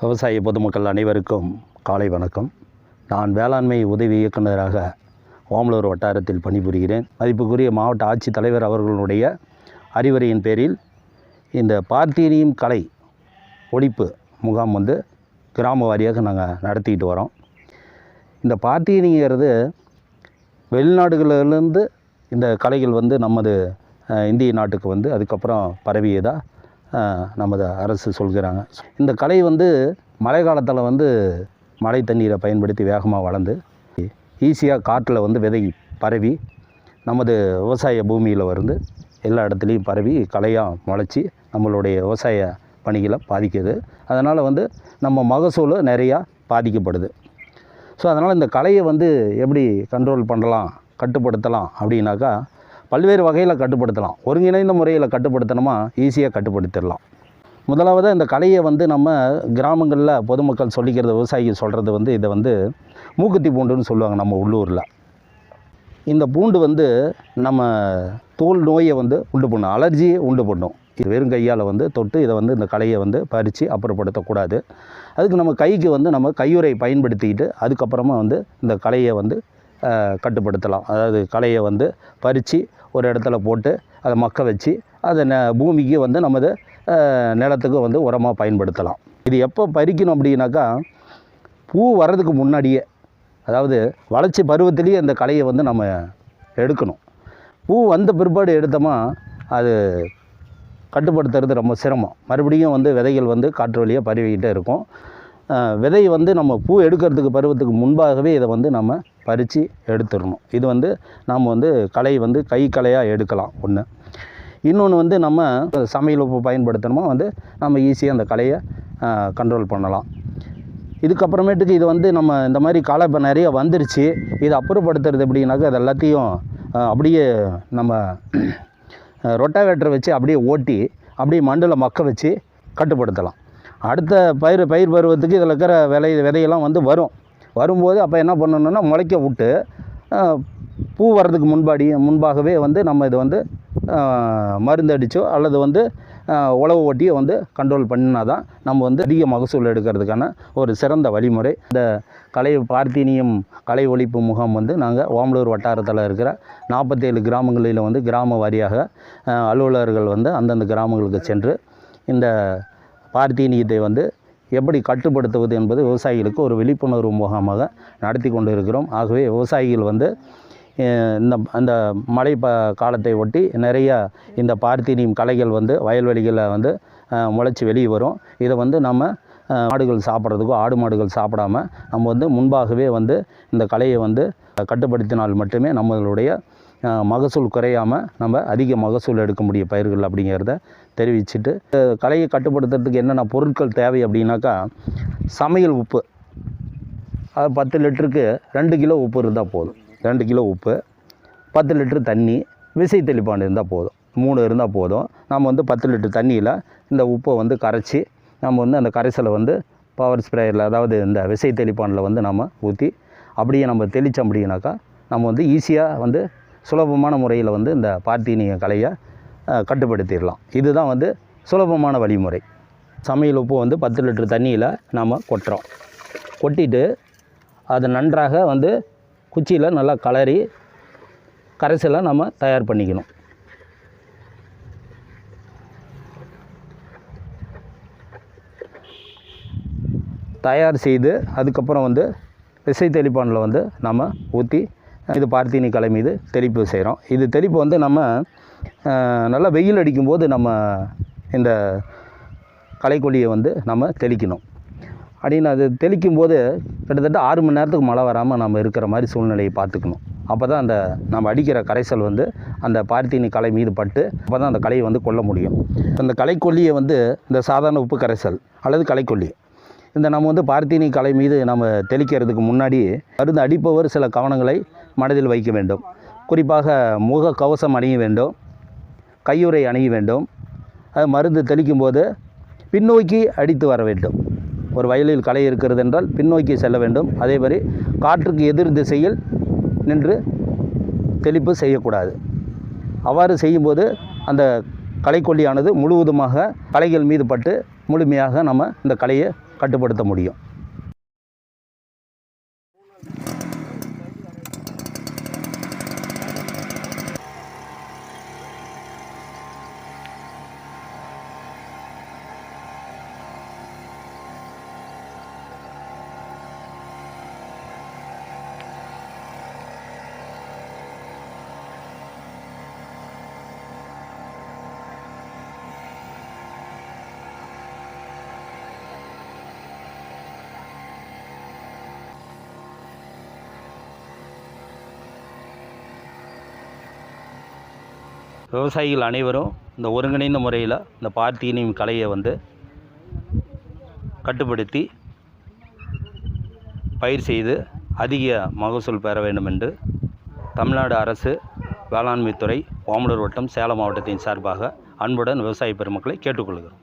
விவசாய பொதுமக்கள் அனைவருக்கும் காலை வணக்கம். நான் வேளாண்மை உதவி இயக்குநராக ஓமலூர் வட்டாரத்தில் பணிபுரிகிறேன். மதிப்புக்குரிய மாவட்ட ஆட்சித்தலைவர் அவர்களுடைய அறிவுரையின் பேரில் இந்த பார்த்தீரியும் கலை ஒழிப்பு முகாம் வந்து கிராம வாரியாக நாங்கள் நடத்திக்கிட்டு வரோம். இந்த பார்த்தீனிங்கிறது வெளிநாடுகளிலிருந்து இந்த கலைகள் வந்து நமது இந்திய நாட்டுக்கு வந்து அதுக்கப்புறம் பரவியதாக நமது அரசு சொல்கிறாங்க. இந்த கலை வந்து மழை காலத்தில் வந்து மழை தண்ணீரை பயன்படுத்தி வேகமாக வளர்ந்து ஈஸியாக காட்டில் வந்து விதை பரவி நமது விவசாய பூமியில் வந்து எல்லா இடத்துலையும் பரவி கலையாக முளைச்சி நம்மளுடைய விவசாய பணிகளை பாதிக்குது. அதனால் வந்து நம்ம மகசூல் நிறையா பாதிக்கப்படுது. ஸோ அதனால் இந்த கலையை வந்து எப்படி கண்ட்ரோல் பண்ணலாம் கட்டுப்படுத்தலாம் அப்படின்னாக்கா பல்வேறு வகையில் கட்டுப்படுத்தலாம். ஒருங்கிணைந்த முறையில் கட்டுப்படுத்தணுமா ஈஸியாக கட்டுப்படுத்திடலாம். முதலாவது இந்த கலையை வந்து நம்ம கிராமங்களில் பொதுமக்கள் சொல்லிக்கிறது விவசாயிகள் சொல்கிறது வந்து இதை வந்து மூக்குத்தி பூண்டுன்னு சொல்லுவாங்க நம்ம உள்ளூரில். இந்த பூண்டு வந்து நம்ம தோல் நோயை வந்து உண்டு பண்ணும். அலர்ஜியை உண்டு பண்ணும். இது வெறும் கையால் வந்து தொட்டு இதை வந்து இந்த கலையை வந்து பறித்து அப்புறப்படுத்தக்கூடாது. அதுக்கு நம்ம கைக்கு வந்து நம்ம கையுறை பயன்படுத்திக்கிட்டு அதுக்கப்புறமா வந்து இந்த கலையை வந்து கட்டுப்படுத்தலாம். அதாவது களையை வந்து பறித்து ஒரு இடத்துல போட்டு அதை மக்க வச்சு அதை ந பூமிக்கு வந்து நமது நிலத்துக்கு வந்து உரமாக பயன்படுத்தலாம். இது எப்போ பறிக்கணும் அப்படின்னாக்கா பூ வர்றதுக்கு முன்னாடியே அதாவது வளர்ச்சி பருவத்திலேயே அந்த களையை வந்து நம்ம எடுக்கணும். பூ வந்த பிற்பாடு எடுத்தோமா அது கட்டுப்படுத்துறது ரொம்ப சிரமம். மறுபடியும் வந்து விதைகள் வந்து காற்று வழியாக பரவிக்கிட்டே இருக்கும். விதை வந்து நம்ம பூ எடுக்கிறதுக்கு பருவத்துக்கு முன்பாகவே இதை வந்து நம்ம பறித்து எடுத்துடணும். இது வந்து நாம் வந்து கலை வந்து கை கலையாக எடுக்கலாம் ஒன்று இன்னொன்று வந்து நம்ம சமையல் உப்பு பயன்படுத்தணுமோ? வந்து நம்ம ஈஸியாக அந்த கலையை கண்ட்ரோல் பண்ணலாம். இதுக்கப்புறமேட்டுக்கு இது வந்து நம்ம இந்த மாதிரி களை இப்போ நிறைய வந்துருச்சு. இதை அப்புறப்படுத்துறது எப்படின்னாக்கா அது எல்லாத்தையும் அப்படியே நம்ம ரொட்டாவேட்டரை வச்சு அப்படியே ஓட்டி அப்படியே மண்டில் மக்க வச்சு கட்டுப்படுத்தலாம். அடுத்த பயிர் பயிர் பருவத்துக்கு இதில் இருக்கிற விலை விதையெல்லாம் வந்து வரும். வரும்போது அப்போ என்ன பண்ணணும்னா முளைக்க விட்டு பூ வர்றதுக்கு முன்பாடி முன்பாகவே வந்து நம்ம இதை வந்து அஹ், மருந்து அடித்தோ அல்லது வந்து உழவு ஓட்டியோ வந்து கண்ட்ரோல் பண்ணினா தான் நம்ம வந்து அதிக மகசூல் எடுக்கிறதுக்கான ஒரு சிறந்த வழிமுறை. இந்த கலை பார்த்தீனியம் கலை ஒழிப்பு முகாம் வந்து நாங்கள் ஓமலூர் வட்டாரத்தில் இருக்கிற நாற்பத்தேழு கிராமங்களில் வந்து கிராம வாரியாக அலுவலர்கள் வந்து அந்தந்த கிராமங்களுக்கு சென்று இந்த பார்த்தீனியத்தை வந்து எப்படி கட்டுப்படுத்துவது என்பது விவசாயிகளுக்கு ஒரு விழிப்புணர்வு முகாமாக நடத்தி கொண்டு இருக்கிறோம் ஆகவே விவசாயிகள் வந்து இந்த அந்த மழை ப காலத்தை ஒட்டி நிறைய இந்த பார்த்தீனியம் களைகள் வந்து வயல்வெளிகளில் வந்து முளைச்சி வெளியே வரும். இதை வந்து நம்ம மாடுகள் சாப்பிட்றதுக்கோ ஆடு மாடுகள் சாப்பிடாம நம்ம வந்து முன்பாகவே வந்து இந்த கலையை வந்து கட்டுப்படுத்தினால் மட்டுமே நம்மளுடைய மகசூல் குறையாமல் நம்ம அதிக மகசூல் எடுக்கக்கூடிய பயிர்கள் அப்படிங்கிறத தெரிவிச்சுட்டு கலையை கட்டுப்படுத்துறதுக்கு என்னென்ன பொருட்கள் தேவை அப்படின்னாக்கா சமையல் உப்பு. அது பத்து லிட்டருக்கு ரெண்டு கிலோ உப்பு இருந்தால் போதும். ரெண்டு கிலோ உப்பு பத்து லிட்டரு தண்ணி விசை தெளிப்பான் இருந்தால் போதும். மூணு இருந்தால் போதும். நம்ம வந்து பத்து லிட்டர் தண்ணியில் இந்த உப்பை வந்து கரைச்சி நம்ம வந்து அந்த கரைசலை வந்து பவர் ஸ்ப்ரேயரில் அதாவது இந்த விசை தெளிப்பானில் வந்து நம்ம ஊற்றி அப்படியே நம்ம தெளித்தோம் அப்படின்னாக்கா நம்ம வந்து ஈஸியாக வந்து சுலபமான முறையில் வந்து இந்த பார்த்தீனிய கலையை கட்டுப்படுத்திடலாம். இதுதான் வந்து சுலபமான வழிமுறை. சமையல் உப்பு வந்து பத்து லிட்டர் தண்ணியில் நாம் கொட்டுறோம். கொட்டிட்டு அதை நன்றாக வந்து குச்சியில் நல்லா கலரி கரைசலை நம்ம தயார் பண்ணிக்கணும். தயார் செய்து அதுக்கப்புறம் வந்து விசை தெளிப்பானில் வந்து நம்ம ஊற்றி இது பார்த்தீனி கலை மீது தெளிப்பு செய்கிறோம். இது தெளிப்பு வந்து நம்ம நல்லா வெயில் அடிக்கும்போது நம்ம இந்த களைக்கொல்லியை வந்து நம்ம தெளிக்கணும். அப்படின்னு அது தெளிக்கும் போது கிட்டத்தட்ட ஆறு மணி நேரத்துக்கு மழை வராமல் நம்ம இருக்கிற மாதிரி சூழ்நிலையை பார்த்துக்கணும். அப்போ தான் அந்த நம்ம அடிக்கிற கரைசல் வந்து அந்த பார்த்தீனி கலை மீது பட்டு அப்போ தான் அந்த கலையை வந்து கொல்ல முடியும். அந்த களைக்கொல்லியை வந்து இந்த சாதாரண உப்பு கரைசல் அல்லது களைக்கொல்லி. இந்த நம்ம வந்து பார்த்தீனி கலை மீது நம்ம தெளிக்கிறதுக்கு முன்னாடி மருந்து அடிப்பவர் சில கவனங்களை மனதில் வைக்க வேண்டும். குறிப்பாக முக கவசம் அணிய வேண்டும். கையுறை அணிய வேண்டும். அது மருந்து தெளிக்கும் போது பின்னோக்கி அடித்து வர வேண்டும். ஒரு வயலில் களை இருக்கிறது என்றால் பின்னோக்கி செல்ல வேண்டும். அதே மாதிரி காற்றுக்கு எதிர் திசையில் நின்று தெளிப்பு செய்யக்கூடாது. அவ்வாறு செய்யும்போது அந்த களைக்கொல்லியானது முழுவதுமாக களைகள் மீது பட்டு முழுமையாக நம்ம இந்த கலையை கட்டுப்படுத்த முடியும். விவசாயிகள் அனைவரும் இந்த ஒருங்கிணைந்த முறையில் இந்த பார்த்தீனியம் கலையை வந்து கட்டுப்படுத்தி பயிர் செய்து அதிக மகசூல் பெற வேண்டும் என்று தமிழ்நாடு அரசு வேளாண்மைத்துறை ஓமலூர் வட்டம் சேலம் மாவட்டத்தின் சார்பாக அன்புடன் விவசாய பெருமக்களை கேட்டுக்கொள்கிறோம்.